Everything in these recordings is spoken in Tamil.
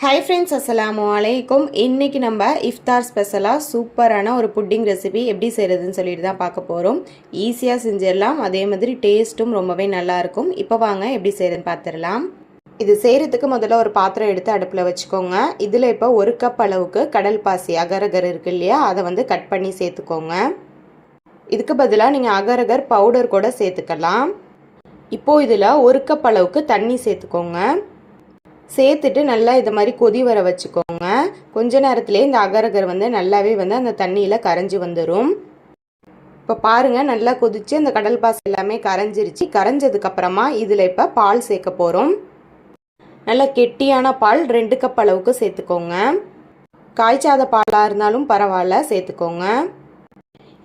ஹாய் ஃப்ரெண்ட்ஸ் அஸ்லாம் வலைக்கும் இன்றைக்கி நம்ம இஃப்தார் ஸ்பெஷலாக சூப்பரான ஒரு புட்டிங் ரெசிபி எப்படி செய்கிறதுன்னு சொல்லிட்டு தான் பார்க்க போகிறோம் ஈஸியாக செஞ்சிடலாம். அதே மாதிரி டேஸ்ட்டும் ரொம்பவே நல்லாயிருக்கும் இப்போ வாங்க எப்படி செய்கிறதுன்னு பார்த்துடலாம் இது செய்கிறதுக்கு முதல்ல ஒரு பாத்திரம் எடுத்து அடுப்பில் வச்சுக்கோங்க. இதில் இப்போ ஒரு கப் அளவுக்கு கடல் பாசி அகரகர் இருக்கு இல்லையா? அதை வந்து கட் பண்ணி சேர்த்துக்கோங்க. இதுக்கு பதிலாக நீங்கள் அகரகர் பவுடர் கூட சேர்த்துக்கலாம். இப்போது இதில் ஒரு கப் அளவுக்கு தண்ணி சேர்த்துக்கோங்க. சேர்த்துட்டு நல்லா இது மாதிரி கொதி வர வச்சுக்கோங்க. கொஞ்ச நேரத்திலே இந்த அகரகர் வந்து நல்லாவே வந்து அந்த தண்ணியில் கரைஞ்சி வந்துடும் இப்போ பாருங்கள் நல்லா கொதிச்சு அந்த கடல் பாசி எல்லாமே கரைஞ்சிருச்சு. கரைஞ்சதுக்கப்புறமா இதில் இப்போ பால் சேர்க்க போகிறோம் நல்லா கெட்டியான பால் ரெண்டு கப் அளவுக்கு சேர்த்துக்கோங்க. காய்ச்சாத பாலாக இருந்தாலும் பரவாயில்ல சேர்த்துக்கோங்க.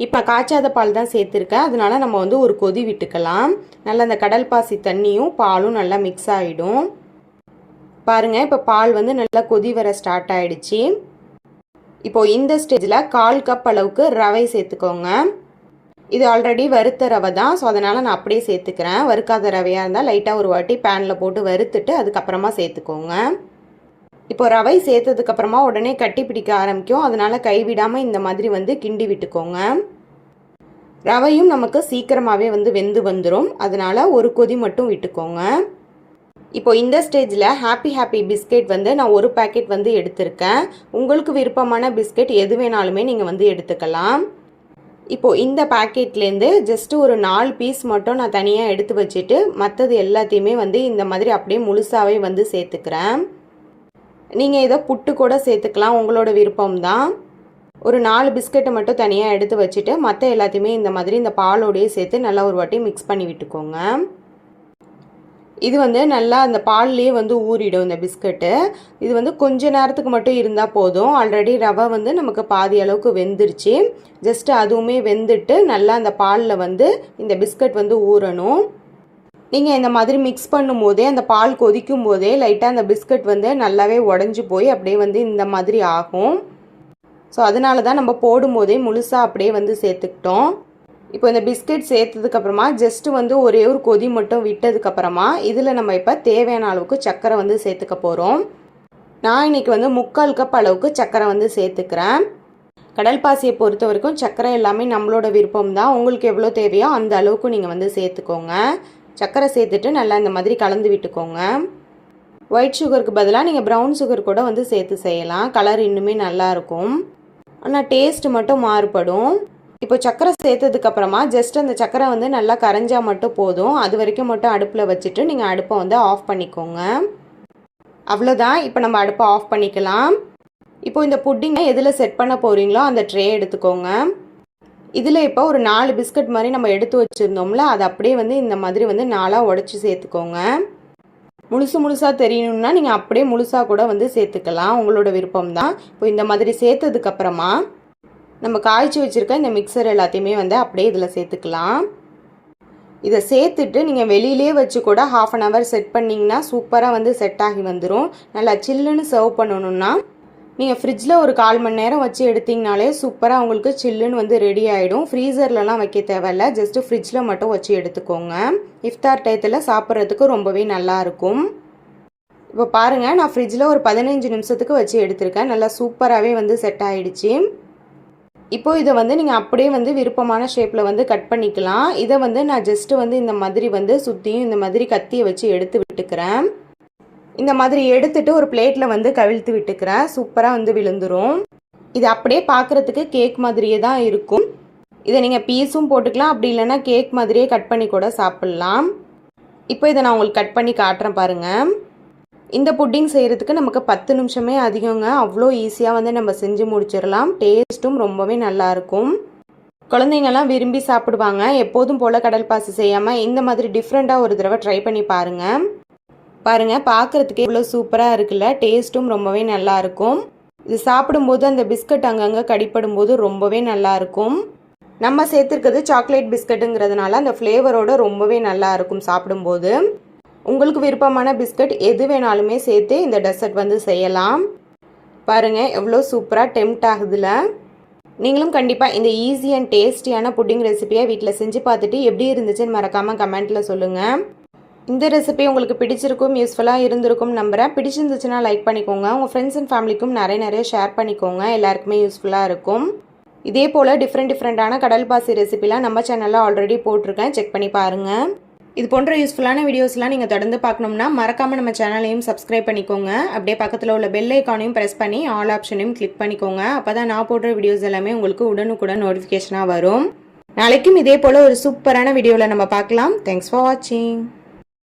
இப்போ காய்ச்சாத பால் தான் சேர்த்துருக்கேன். அதனால நம்ம வந்து ஒரு கொதி விட்டுக்கலாம். நல்லா அந்த கடல் பாசி தண்ணியும் பாலும் நல்லா மிக்ஸ் ஆகிடும் பாருங்கள் இப்போ பால் வந்து நல்லா கொதி வர ஸ்டார்ட் ஆகிடுச்சி இப்போ இந்த ஸ்டேஜில் கால் கப் அளவுக்கு ரவை சேர்த்துக்கோங்க. இது ஆல்ரெடி வறுத்த ரவை தான் ஸோ அதனால் நான் அப்படியே சேர்த்துக்கிறேன். வறுக்காத ரவையாக இருந்தால் லைட்டாக ஒரு வாட்டி பேனில் போட்டு வறுத்துட்டு அதுக்கப்புறமா சேர்த்துக்கோங்க. இப்போ ரவை சேர்த்ததுக்கப்புறமா உடனே கட்டி பிடிக்க ஆரம்பிக்கும். அதனால் கைவிடாமல் இந்த மாதிரி வந்து கிண்டி விட்டுக்கோங்க. ரவையும் நமக்கு சீக்கிரமாகவே வந்து வெந்து வந்துடும் அதனால் ஒரு கொதி மட்டும் விட்டுக்கோங்க. இப்போ இந்த ஸ்டேஜில் ஹாப்பி ஹாப்பி பிஸ்கெட் வந்து நான் ஒரு பேக்கெட் வந்து எடுத்திருக்கேன். உங்களுக்கு விருப்பமான பிஸ்கெட் எது வேணாலுமே நீங்கள் வந்து எடுத்துக்கலாம். இப்போது இந்த பேக்கெட்லேருந்து ஜஸ்ட் ஒரு நாலு பீஸ் மட்டும் நான் தனியாக எடுத்து வச்சுட்டு மற்றது எல்லாத்தையுமே வந்து இந்த மாதிரி அப்படியே முழுசாகவே வந்து சேர்த்துக்கிறேன். நீங்கள் இதை புட்டு கூட சேர்த்துக்கலாம் உங்களோட விருப்பம் தான். ஒரு நாலு பிஸ்கெட்டை மட்டும் தனியாக எடுத்து வச்சுட்டு மற்ற எல்லாத்தையுமே இந்த மாதிரி இந்த பாலோடையே சேர்த்து நல்லா ஒரு வாட்டி மிக்ஸ் பண்ணி விட்டுக்கோங்க. இது வந்து நல்லா அந்த பால்லேயே வந்து ஊறிடும் இந்த பிஸ்கட்டு. இது வந்து கொஞ்ச நேரத்துக்கு மட்டும் இருந்தால் போதும். ஆல்ரெடி ரவை வந்து நமக்கு பாதி அளவுக்கு வெந்துருச்சு. ஜஸ்ட்டு அதுவுமே வெந்துட்டு நல்லா அந்த பாலில் வந்து இந்த பிஸ்கட் வந்து ஊறணும். நீங்கள் இந்த மாதிரி மிக்ஸ் பண்ணும் போதே அந்த பால் கொதிக்கும் போதே லைட்டாக அந்த பிஸ்கட் வந்து நல்லாவே உடஞ்சி போய் அப்படியே வந்து இந்த மாதிரி ஆகும். ஸோ அதனால தான் நம்ம போடும்போதே முழுசாக அப்படியே வந்து சேர்த்துக்கிட்டோம். இப்போ இந்த பிஸ்கெட் சேர்த்ததுக்கப்புறமா ஜஸ்ட்டு வந்து ஒரே ஒரு கொதி மட்டும் விட்டதுக்கப்புறமா இதில் நம்ம இப்போ தேவையான அளவுக்கு சர்க்கரை வந்து சேர்த்துக்க போகிறோம் நான் இன்னைக்கு வந்து முக்கால் கப் அளவுக்கு சர்க்கரை வந்து சேர்த்துக்கிறேன். கடல் பாசியை பொறுத்த வரைக்கும் சர்க்கரை எல்லாமே நம்மளோட விருப்பம் தான் உங்களுக்கு எவ்வளோ தேவையோ அந்த அளவுக்கு நீங்கள் வந்து சேர்த்துக்கோங்க. சர்க்கரை சேர்த்துட்டு நல்லா இந்த மாதிரி கலந்து விட்டுக்கோங்க. ஒயிட் சுகருக்கு பதிலாக நீங்கள் ப்ரௌன் சுகர் கூட வந்து சேர்த்து செய்யலாம். கலர் இன்னுமே நல்லாயிருக்கும் ஆனால் டேஸ்ட் மட்டும் மாறுபடும். இப்போ சக்கரை சேர்த்ததுக்கப்புறமா ஜஸ்ட் அந்த சக்கரை வந்து நல்லா கரைஞ்சால் மட்டும் போதும். அது வரைக்கும் மட்டும் அடுப்பில் வச்சுட்டு நீங்கள் அடுப்பை வந்து ஆஃப் பண்ணிக்கோங்க. அவ்வளோதான் இப்போ நம்ம அடுப்பை ஆஃப் பண்ணிக்கலாம். இப்போ இந்த புட்டிங்கை எதில் செட் பண்ண போகிறீங்களோ அந்த ட்ரே எடுத்துக்கோங்க. இதில் இப்போ ஒரு நாலு பிஸ்கட் மாதிரி நம்ம எடுத்து வச்சுருந்தோம்ல அதை அப்படியே வந்து இந்த மாதிரி வந்து நாலாக உடச்சி சேர்த்துக்கோங்க. முழுசு முழுசாக தெரியணும்னா நீங்கள் அப்படியே முழுசாக கூட வந்து சேர்த்துக்கலாம். உங்களோட விருப்பம் தான் இப்போ இந்த மாதிரி சேர்த்ததுக்கப்புறமா நம்ம காய்ச்சி வச்சுருக்க இந்த மிக்சர் எல்லாத்தையுமே வந்து அப்படியே இதில் சேர்த்துக்கலாம். இதை சேர்த்துட்டு நீங்கள் வெளியிலே வச்சு கூட ஹாஃப் அன் ஹவர் செட் பண்ணிங்கன்னா சூப்பராக வந்து செட் ஆகி வந்துடும் நல்லா சில்லுன்னு சர்வ் பண்ணணுன்னா நீங்கள் ஃப்ரிட்ஜில் ஒரு கால் மணி நேரம் வச்சு எடுத்திங்கனாலே சூப்பராக உங்களுக்கு சில்லுன்னு வந்து ரெடி ஆகிடும் ஃப்ரீசர்லலாம் வைக்க தேவையில்ல. ஜஸ்ட்டு ஃப்ரிட்ஜில் மட்டும் வச்சு எடுத்துக்கோங்க. இஃப்தார் டயத்தில் சாப்பிட்றதுக்கு ரொம்பவே நல்லாயிருக்கும் இப்போ பாருங்கள் நான் ஃப்ரிட்ஜில் ஒரு பதினஞ்சு நிமிஷத்துக்கு வச்சு எடுத்திருக்கேன். நல்லா சூப்பராகவே வந்து செட் ஆகிடுச்சி இப்போ இதை வந்து நீங்கள் அப்படியே வந்து விருப்பமான ஷேப்பில் வந்து கட் பண்ணிக்கலாம். இதை வந்து நான் ஜஸ்ட்டு வந்து இந்த மாதிரி வந்து சுற்றியும் இந்த மாதிரி கத்தியை வச்சு எடுத்து விட்டுக்கிறேன். இந்த மாதிரி எடுத்துட்டு ஒரு பிளேட்டில் வந்து கவிழ்த்து விட்டுக்கிறேன். சூப்பராக வந்து விழுந்துரும். இது அப்படியே பார்க்குறதுக்கு கேக் மாதிரியே தான் இருக்கும். இதை நீங்கள் பீஸும் போட்டுக்கலாம். அப்படி இல்லைன்னா கேக் மாதிரியே கட் பண்ணி கூட சாப்பிட்லாம். இப்போ இதை நான் உங்களுக்கு கட் பண்ணி காட்டுறேன் பாருங்கள் இந்த புட்டிங் செய்கிறதுக்கு நமக்கு பத்து நிமிஷமே அதிகங்க. அவ்வளோ ஈஸியாக வந்து நம்ம செஞ்சு முடிச்சிடலாம். டேஸ்ட்டும் ரொம்பவே நல்லாயிருக்கும். குழந்தைங்கள்லாம் விரும்பி சாப்பிடுவாங்க. எப்போதும் போல் கடல் பாசி செய்யாமல் இந்த மாதிரி டிஃப்ரெண்ட்டாக ஒரு தடவை ட்ரை பண்ணி பாருங்கள் பாருங்கள் பார்க்குறதுக்கே இவ்வளோ சூப்பராக இருக்குல்ல? டேஸ்ட்டும் ரொம்பவே நல்லாயிருக்கும். இது சாப்பிடும்போது அந்த பிஸ்கட் அங்கங்கே கடிப்படும் போது ரொம்பவே நல்லாயிருக்கும். நம்ம சேர்த்துருக்கிறது சாக்லேட் பிஸ்கட்டுங்கிறதுனால அந்த ஃப்ளேவரோட ரொம்பவே நல்லா இருக்கும் சாப்பிடும்போது. உங்களுக்கு விருப்பமான பிஸ்கட் எது வேணாலுமே சேர்த்து இந்த டெசர்ட் வந்து செய்யலாம். பாருங்கள் எவ்வளோ சூப்பராக டெம்ட் ஆகுதுல. நீங்களும் கண்டிப்பாக இந்த ஈஸி அண்ட் டேஸ்டியான புட்டிங் ரெசிபியை வீட்டில் செஞ்சு பார்த்துட்டு எப்படி இருந்துச்சுன்னு மறக்காமல் கமெண்ட்டில் சொல்லுங்கள் இந்த ரெசிபி உங்களுக்கு பிடிச்சிருக்கும் யூஸ்ஃபுல்லாக இருந்திருக்கும் நம்புகிறேன் பிடிச்சிருந்துச்சுன்னா லைக் பண்ணிக்கோங்க. உங்கள் ஃப்ரெண்ட்ஸ் அண்ட் ஃபேமிலிக்கும் நிறைய நிறைய ஷேர் பண்ணிக்கோங்க. எல்லாருக்குமே யூஸ்ஃபுல்லாக இருக்கும். இதே போல் டிஃப்ரெண்ட் டிஃப்ரெண்ட்டான கடல் பாசி ரெசிபிலாம் நம்ம சேனலில் ஆல்ரெடி போட்டிருக்கேன். செக் பண்ணி பாருங்கள் இது போன்ற யூஸ்ஃபுல்லான வீடியோஸ்லாம் நீங்கள் தொடர்ந்து பார்க்கணும்னா மறக்காமல் நம்ம சேனலையும் சப்ஸ்கிரைப் பண்ணிக்கோங்க. அப்படியே பக்கத்தில் உள்ள பெல் ஐக்கானையும் ப்ரெஸ் பண்ணி ஆல் ஆப்ஷனையும் கிளிக் பண்ணிக்கோங்க. அப்போ தான் நான் போடுற வீடியோஸ் எல்லாமே உங்களுக்கு உடனுக்குடன் நோட்டிஃபிகேஷனாக வரும். நாளைக்கும் இதே போல் ஒரு சூப்பரான வீடியோவில் நம்ம பார்க்கலாம். தேங்க்ஸ் ஃபார் வாட்சிங்